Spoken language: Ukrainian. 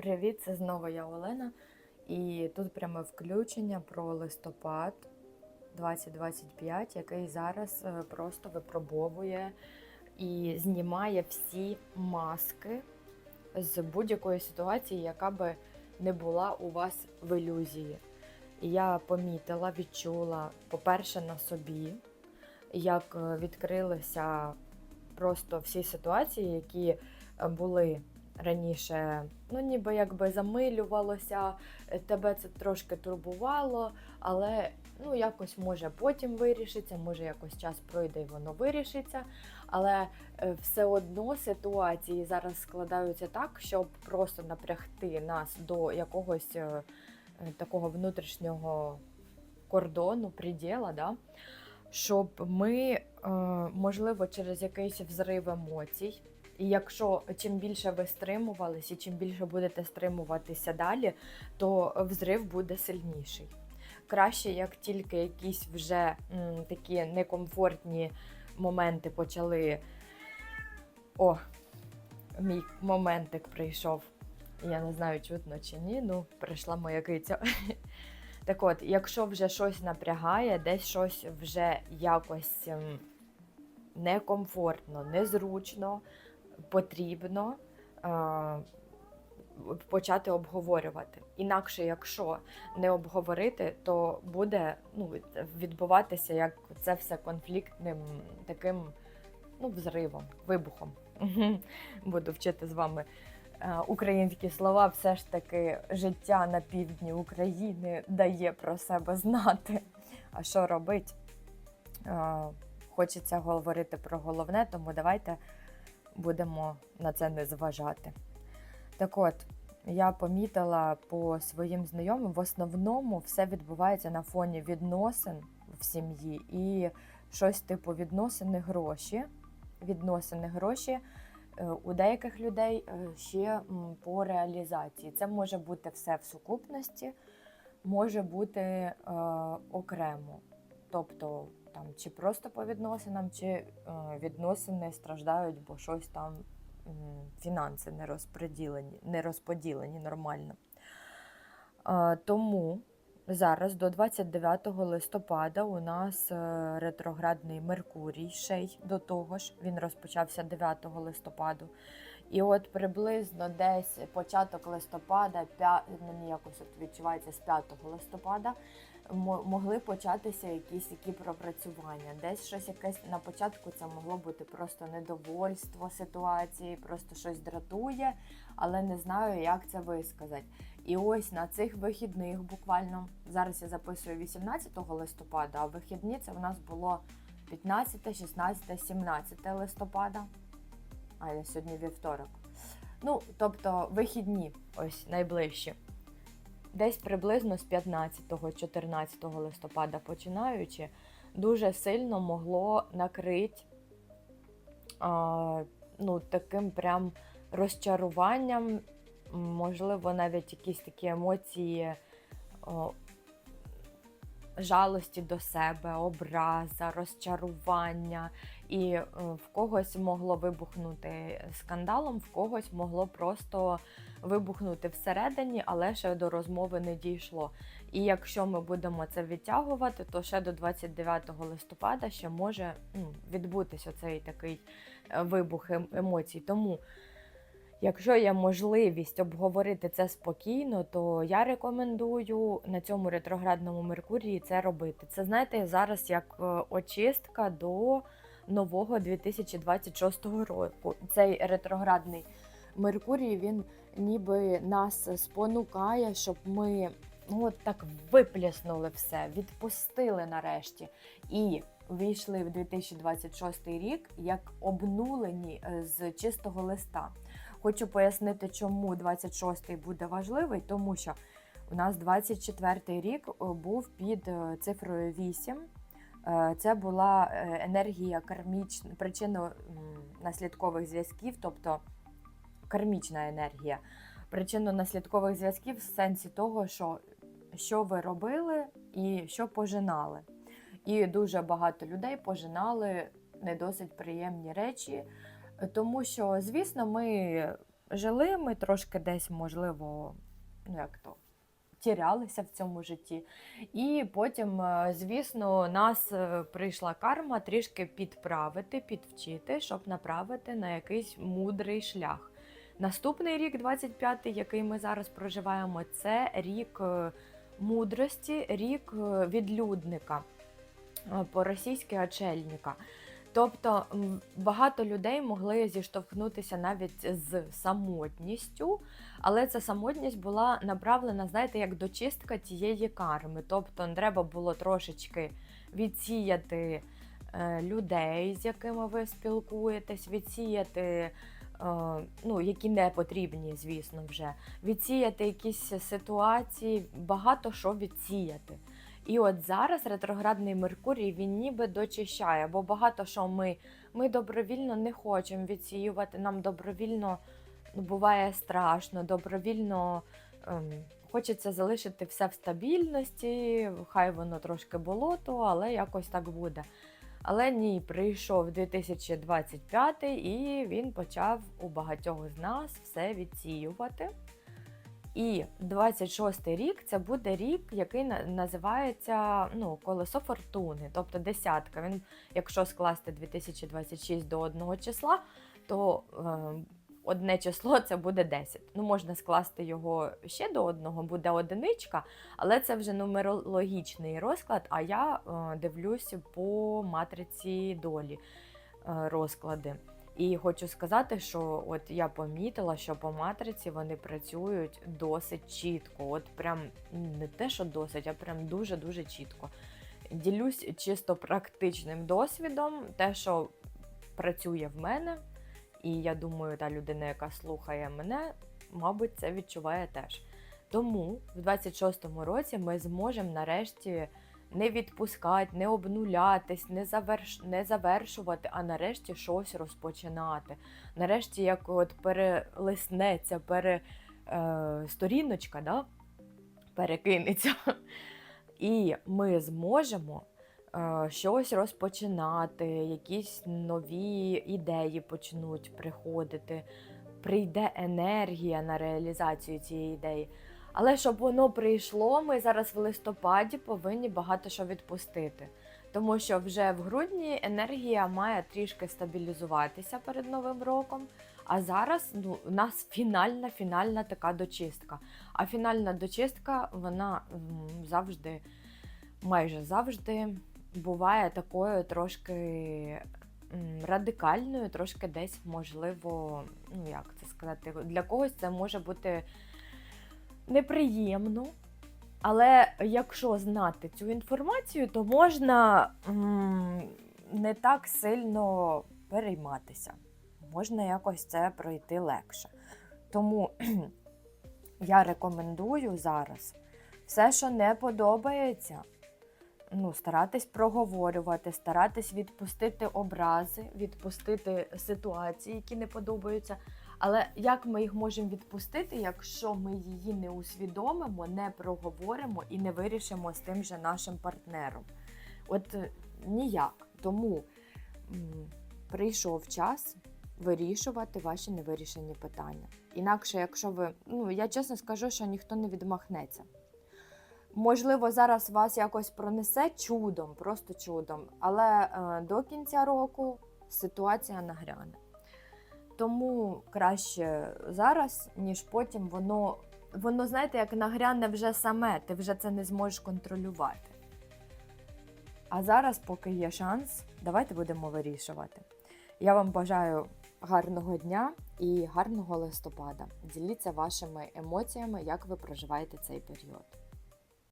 Привіт, це знову я Олена. І тут пряме включення про листопад 2025, який зараз е, просто випробовує і знімає всі маски з будь-якої ситуації, яка би не була у вас в ілюзії. Я помітила, відчула, по-перше, на собі, як е, відкрилися просто всі ситуації, які були раніше, ну ніби якби замилювалося, е, тебе це трошки турбувало, але ну якось може потім вирішиться, може якось час пройде і воно вирішиться. Але е, все одно ситуації зараз складаються так, щоб просто напрягти нас до якогось е, такого внутрішнього кордону, приділа, да? щоб ми, можливо, через якийсь взрив емоцій. І якщо чим більше ви стримувались і чим більше будете стримуватися далі, то взрив буде сильніший. Краще, як тільки якісь вже м, такі некомфортні моменти почали. О, мій моментик прийшов. Я не знаю, чутно чи ні. Ну, прийшла моя киця. Так от, якщо вже щось напрягає, десь щось вже якось некомфортно, незручно, потрібно е, почати обговорювати. Інакше, якщо не обговорити, то буде ну, відбуватися як це все конфліктним таким ну, взривом, вибухом. Буду вчити з вами е, українські слова. Все ж таки життя на півдні України дає про себе знати. А що робить? Е, Хочеться говорити про головне, тому давайте будемо на це не зважати. Так от, я помітила по своїм знайомим, в основному все відбувається на фоні відносин в сім'ї і щось типу відносини гроші. Відносини гроші е, у деяких людей е, ще по реалізації. Це може бути все в сукупності, може бути е, окремо. Тобто там чи просто по відносинам, чи е, відносини страждають, бо щось там фінанси не розподілені, не розподілені нормально. Е, Тому зараз до 29 листопада у нас е, ретроградний Меркурій ще й до того ж, він розпочався 9 листопаду. І от приблизно десь початок листопада, мені якось от відчувається з 5 листопада, могли початися якісь такі пропрацювання. Десь щось якесь на початку це могло бути просто недовольство ситуації, просто щось дратує, але не знаю, як це висказати. І ось на цих вихідних, буквально зараз я записую 18 листопада, а вихідні це в нас було 15, 16, 17 листопада. А я сьогодні вівторок. Ну, тобто вихідні, ось найближчі. Десь приблизно з 15-14 листопада починаючи, дуже сильно могло накрити ну, таким прям розчаруванням, можливо, навіть якісь такі емоції жалості до себе, образа, розчарування. І е, в когось могло вибухнути скандалом, в когось могло просто вибухнути всередині, але ще до розмови не дійшло. І якщо ми будемо це відтягувати, то ще до 29 листопада ще може ну, відбутися цей такий е, вибух ем- емоцій. Тому, якщо є можливість обговорити це спокійно, то я рекомендую на цьому ретроградному Меркурії це робити. Це знаєте, зараз як е, очистка до нового 2026 року. Цей ретроградний Меркурій він ніби нас спонукає, щоб ми ну, от так виплеснули все, відпустили нарешті і війшли в 2026 рік як обнулені е, з чистого листа. Хочу пояснити, чому 26-й буде важливий, тому що у нас 24-й рік е, був під е, цифрою 8. Е, Це була енергія кармічна, причинно-наслідкових зв'язків, тобто кармічна енергія. Причинно-наслідкових зв'язків в сенсі того, що, що ви робили і що пожинали. І дуже багато людей пожинали не досить приємні речі, тому що, звісно, ми жили, ми трошки десь, можливо, ну як то, тірялися в цьому житті. І потім, е, звісно, нас е, прийшла карма трішки підправити, підвчити, щоб направити на якийсь мудрий шлях. Наступний рік, 25-й, який ми зараз проживаємо, це рік е, мудрості, рік відлюдника, по-російськи очельника. Тобто багато людей могли зіштовхнутися навіть з самотністю, але ця самотність була направлена, знаєте, як дочистка тієї карми. Тобто треба було трошечки відсіяти е, людей, з якими ви спілкуєтесь, відсіяти, е, ну, які не потрібні, звісно, вже, відсіяти якісь ситуації, багато що відсіяти. І от зараз ретроградний Меркурій він ніби дочищає, бо багато що ми, ми добровільно не хочемо відсіювати, нам добровільно ну, буває страшно, добровільно ем, хочеться залишити все в стабільності, хай воно трошки болото, але якось так буде. Але ні, прийшов 2025 і він почав у багатьох з нас все відсіювати. І 26-й рік це буде рік, який називається ну, колесо фортуни, тобто десятка. Він, якщо скласти 2026 до одного числа, то е, одне число це буде 10. Ну, можна скласти його ще до одного, буде одиничка, але це вже нумерологічний розклад. А я е, дивлюсь по матриці долі е, розклади. І хочу сказати, що от я помітила, що по матриці вони працюють досить чітко. От прям не те, що досить, а прям дуже-дуже чітко. Ділюсь чисто практичним досвідом, те, що працює в мене, і я думаю, та людина, яка слухає мене, мабуть, це відчуває теж. Тому в 26-му році ми зможемо нарешті не відпускати, не обнулятись, не, заверш... не завершувати, а нарешті щось розпочинати. Нарешті, як от перелиснеться, пере, е, сторіночка, да? перекинеться. І ми зможемо е, щось розпочинати, якісь нові ідеї почнуть приходити, прийде енергія на реалізацію цієї ідеї. Але щоб воно прийшло, ми зараз в листопаді повинні багато що відпустити. Тому що вже в грудні енергія має трішки стабілізуватися перед Новим роком. А зараз ну, у нас фінальна фінальна така дочистка. А фінальна дочистка, вона завжди, майже завжди буває такою трошки радикальною, трошки десь, можливо, ну як це сказати, для когось це може бути неприємно. Але якщо знати цю інформацію, то можна м, не так сильно перейматися. Можна якось це пройти легше. Тому я рекомендую зараз все, що не подобається, ну, старатись проговорювати, старатись відпустити образи, відпустити ситуації, які не подобаються. Але як ми їх можемо відпустити, якщо ми її не усвідомимо, не проговоримо і не вирішимо з тим же нашим партнером? От е, ніяк. Тому прийшов час вирішувати ваші невирішені питання. Інакше, якщо ви, ну я чесно скажу, що ніхто не відмахнеться. Можливо, зараз вас якось пронесе чудом, просто чудом, але е, до кінця року ситуація нагряне. Тому краще зараз, ніж потім воно, воно, знаєте, як нагряне вже саме, ти вже це не зможеш контролювати. А зараз, поки є шанс, давайте будемо вирішувати. Я вам бажаю гарного дня і гарного листопада. Діліться вашими емоціями, як ви проживаєте цей період.